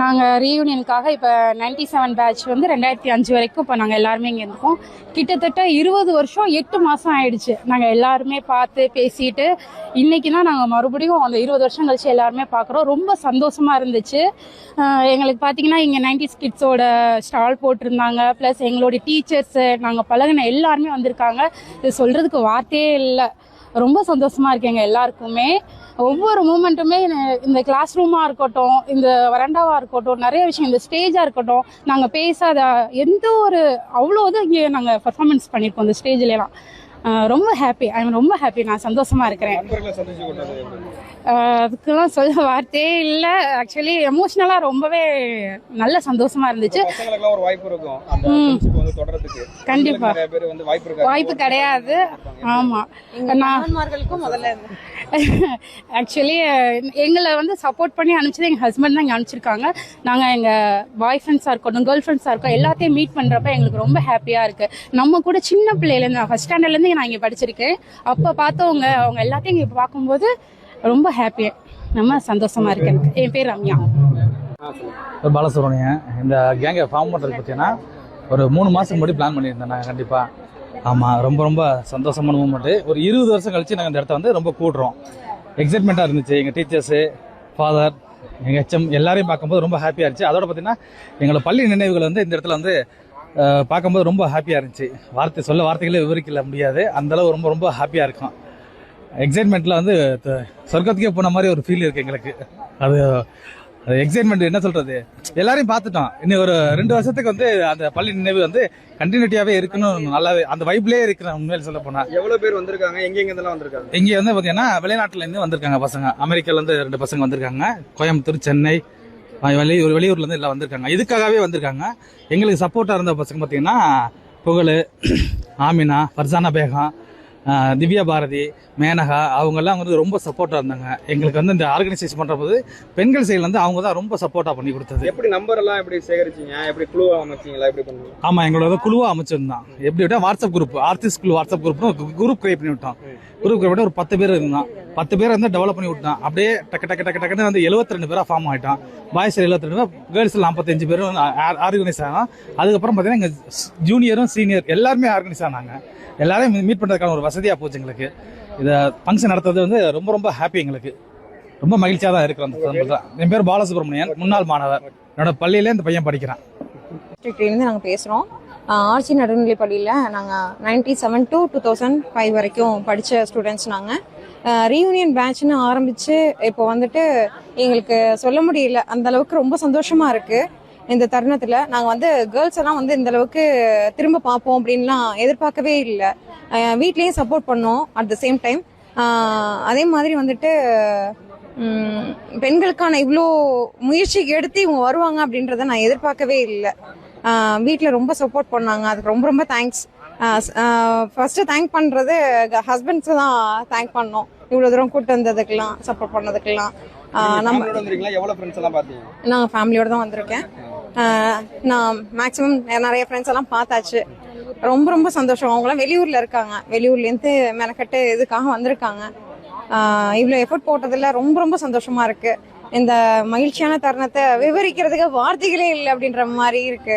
நாங்கள் ரீயூனியனுக்காக இப்போ ninety seven batch வந்து ரெண்டாயிரத்தி அஞ்சு வரைக்கும் இப்போ நாங்கள் எல்லாருமே இங்கே இருக்கோம். கிட்டத்தட்ட இருபது வருஷம் எட்டு மாதம் ஆயிடுச்சு. நாங்கள் எல்லாருமே பார்த்து பேசிட்டு இன்னைக்கு தான் நாங்கள் மறுபடியும் அந்த இருபது வருஷம் கழிச்சு எல்லாருமே பார்க்குறோம். ரொம்ப சந்தோஷமாக இருந்துச்சு. எங்களுக்கு பார்த்தீங்கன்னா இங்கே நைன்டி கிட்ஸோட ஸ்டால் போட்டிருந்தாங்க. ப்ளஸ் எங்களுடைய டீச்சர்ஸு நாங்கள் பழகின எல்லாருமே வந்திருக்காங்க. இது சொல்கிறதுக்கு வார்த்தையே இல்லை. ரொம்ப சந்தோஷமா இருக்கேங்க எல்லாருக்குமே. ஒவ்வொரு மூமெண்ட்டுமே இந்த கிளாஸ் ரூமாக இருக்கட்டும் இந்த வரண்டாவாக இருக்கட்டும் நிறைய விஷயம் இந்த ஸ்டேஜாக இருக்கட்டும் நாங்கள் பேசாத எந்த ஒரு அவ்வளோ இது இங்கே நாங்கள் பர்ஃபார்மன்ஸ் பண்ணியிருக்கோம் இந்த ஸ்டேஜ்லாம் ரொம்ப ஹாப்பி ஐ ரொம்ப ஹாப்பி நான் சந்தோஷமா இருக்கிறேன். அதுக்கெல்லாம் சொல்ல வார்த்தையே இல்லை. ஆக்சுவலி எமோஷ்னலாக ரொம்பவே நல்ல சந்தோஷமா இருந்துச்சு. பசங்களுக்கெல்லாம் ஒரு வாய்ப்பு இருக்கும். அந்த friendship வந்து தொடர்றதுக்கு கண்டிப்பா. நிறைய பேர் வந்து வாய்ப்பு இருக்காது. வாய்ப்பு கிடையாது. ஆமாம் நான் முதல்ல ஆக்சுவலி எங்களை வந்து சப்போர்ட் பண்ணி அனுப்பிச்சது எங்கள் ஹஸ்பண்ட் தான் இங்கே அனுப்பிச்சிருக்காங்க. நாங்கள் எங்கள் பாய் ஃப்ரெண்ட்ஸாக இருக்கட்டும் கேர்ள் ஃப்ரெண்ட்ஸாக இருக்கோம் எல்லாத்தையும் மீட் பண்ணுறப்ப எங்களுக்கு ரொம்ப ஹாப்பியாக இருக்குது நம்ம கூட சின்ன பிள்ளையிலேருந்து ஃபஸ்ட் ஸ்டாண்டர்ட்லேருந்து நான் இங்கே படிச்சிருக்கேன். அப்போ பார்த்தவங்க அவங்க எல்லாத்தையும் இங்கே பார்க்கும்போது ரொம்ப ஹாப்பி நம்ம சந்தோஷமாக இருக்கு எனக்கு. என் பேர் ரம்யா. பாலசுப்ரமணியன். இந்த கேங்கை ஃபார்ம் பண்ணுறது பார்த்தீங்கன்னா ஒரு மூணு மாதத்துக்கு முன்னாடி பிளான் பண்ணியிருந்தேன் நான் கண்டிப்பாக ஆமாம் ரொம்ப ரொம்ப சந்தோஷமான மூமெண்ட்டு ஒரு இருபது வருஷம் கழிச்சு நாங்கள் இந்த இடத்த வந்து ரொம்ப கூடுறோம். எக்ஸைட்மெண்ட்டாக இருந்துச்சு. எங்கள் டீச்சர்ஸு ஃபாதர் எங்கள் ஹெச்எம் எல்லாரையும் பார்க்கும்போது ரொம்ப ஹாப்பியாக இருந்துச்சு. அதோட பார்த்தீங்கன்னா எங்களோட பள்ளி நினைவுகள் வந்து இந்த இடத்துல வந்து பார்க்கும்போது ரொம்ப ஹாப்பியாக இருந்துச்சு. வார்த்தை சொல்ல வார்த்தைகளே விவரிக்கல முடியாது. அந்தளவு ரொம்ப ரொம்ப ஹாப்பியாக இருக்கும். எக்ஸைட்மெண்ட்டில் வந்து சொர்க்கத்துக்கே போன மாதிரி ஒரு ஃபீல் இருக்குது எங்களுக்கு. அது எக்ஸைட்மெண்ட் என்ன சொல்றது? எல்லாரையும் பார்த்துட்டோம். இன்னும் ஒரு ரெண்டு வருஷத்துக்கு வந்து அந்த பள்ளி நினைவு வந்து கண்டினியூட்டியாவே இருக்கணும். நல்லாவே அந்த வைப்லேயே இருக்கிறேன் உண்மையில சொல்ல போனா. எவ்வளவு பேர் வந்திருக்காங்க? எங்க எங்க இருந்தெல்லாம் வந்திருக்காங்க? இங்க வந்து பாத்தீங்கன்னா வெளிநாட்டுல இருந்து வந்திருக்காங்க பசங்க. அமெரிக்கால இருந்து ரெண்டு பசங்க வந்திருக்காங்க. கோயம்புத்தூர் சென்னை வெளியூர் வெளியூர்ல இருந்து எல்லாம் வந்திருக்காங்க. இதுக்காகவே வந்திருக்காங்க. எங்களுக்கு சப்போர்ட்டா இருந்த பசங்க பாத்தீங்கன்னா புகழ் ஆமினா ஃபர்சானா பேகம் திவ்யா பாரதி மேனகா அவங்கெல்லாம் வந்து ரொம்ப சப்போர்ட்டாக இருந்தாங்க. எங்களுக்கு வந்து இந்த ஆர்கனைசேஷன் பண்ணுற போது பெண்கள் சைடில் வந்து அவங்க தான் ரொம்ப சப்போர்ட்டாக பண்ணி கொடுத்தது. எப்படி நம்பர் எல்லாம் எப்படி சேகரிச்சீங்க? எப்படி குழு அமைச்சீங்களா? எப்படி பண்ணீங்க ஆமா எங்களோட வந்து குழுவா அமைச்சிருந்தோம் எப்படி விட்டா வாட்ஸ்அப் குரூப் ஆர்டிஸ்ட் குழு வாட்ஸ்அப் குரூப்னு குரூப் கிரியேட் பண்ணி விட்டோம். குரூப் கிரியேட் பண்ணி ஒரு பத்து பேர் இருந்தான். பத்து பேர் வந்து டெவலப் பண்ணி விட்டோம் அப்படியே டக்கு டக்கு டக்கு டக்குன்னு வந்து 72 ரெண்டு பேரா ஃபார்ம் ஆயிட்டோம் பாய்ஸ் 72 ரெண்டு பேர் கேர்ள்ஸ் நாற்பத்தஞ்சு பேரும் ஆர்கனைஸ் ஆனோம் அதுக்கப்புறம் பார்த்தீங்கன்னா எங்க ஜூனியரும் சீனியர் எல்லாருமே ஆர்கனைஸ் ஆனாங்க. எல்லாரையும் மீட் பண்ணுறதுக்கான ஒரு வசதியாக போச்சு எங்களுக்கு. இதை ஃபங்க்ஷன் நடத்துறது வந்து ரொம்ப ரொம்ப ஹாப்பி எங்களுக்கு. ரொம்ப மகிழ்ச்சியாக தான் இருக்கிறோம் அந்த சந்தர்ப்பத்துல. என் பேர் பாலசுப்ரமணியன் முன்னாள் மாணவர். என்னோட பள்ளியில இந்த பையன் படிக்கிறான். டிஸ்ட்ரிக்ட்லேருந்து நாங்கள் பேசுகிறோம் ஆர்ச்சி நடுநிலை பள்ளியில் நாங்கள் ninety seven to two thousand five வரைக்கும் படித்த ஸ்டூடெண்ட்ஸ் நாங்கள் ரீயூனியன் பேட்ச்னு ஆரம்பித்து இப்போ வந்துட்டு எங்களுக்கு சொல்ல முடியல. அந்த அளவுக்கு ரொம்ப சந்தோஷமாக இருக்குது இந்த தருணத்தில் நாங்கள் வந்து கேர்ள்ஸ் எல்லாம் வந்து இந்த அளவுக்கு திரும்ப பார்ப்போம் அப்படின்லாம் எதிர்பார்க்கவே இல்லை. வீட்லேயும் சப்போர்ட் பண்ணோம் அட் த சேம் டைம் அதே மாதிரி வந்துட்டு பெண்களுக்கான இவ்வளோ முயற்சி எடுத்து இவங்க வருவாங்க அப்படின்றத நான் எதிர்பார்க்கவே இல்லை. வீட்டில் ரொம்ப சப்போர்ட் பண்ணாங்க. அதுக்கு ரொம்ப ரொம்ப தேங்க்ஸ் ஃபர்ஸ்ட் தேங்க் பண்ணுறது ஹஸ்பண்ட்ஸை தான் தேங்க் பண்ணோம். இவ்வளோ தூரம் கூட்டு வந்ததுக்கெல்லாம் சப்போர்ட் பண்ணதுக்கெல்லாம். நம்ம நான் ஃபேமிலியோட தான் வந்திருக்கேன். நான் மேக்ஸிமம் நிறைய ஃப்ரெண்ட்ஸ் எல்லாம் பார்த்தாச்சு. ரொம்ப ரொம்ப சந்தோஷம். அவங்களாம் வெளியூர்ல இருக்காங்க. வெளியூர்லேருந்து மெனக்கட்டு இதுக்காக வந்திருக்காங்க. இவ்வளோ எஃபர்ட் போட்டதில் ரொம்ப ரொம்ப சந்தோஷமா இருக்கு. இந்த மகிழ்ச்சியான தருணத்தை விவரிக்கிறதுக்கு வார்த்தைகளே இல்லை அப்படின்ற மாதிரி இருக்கு.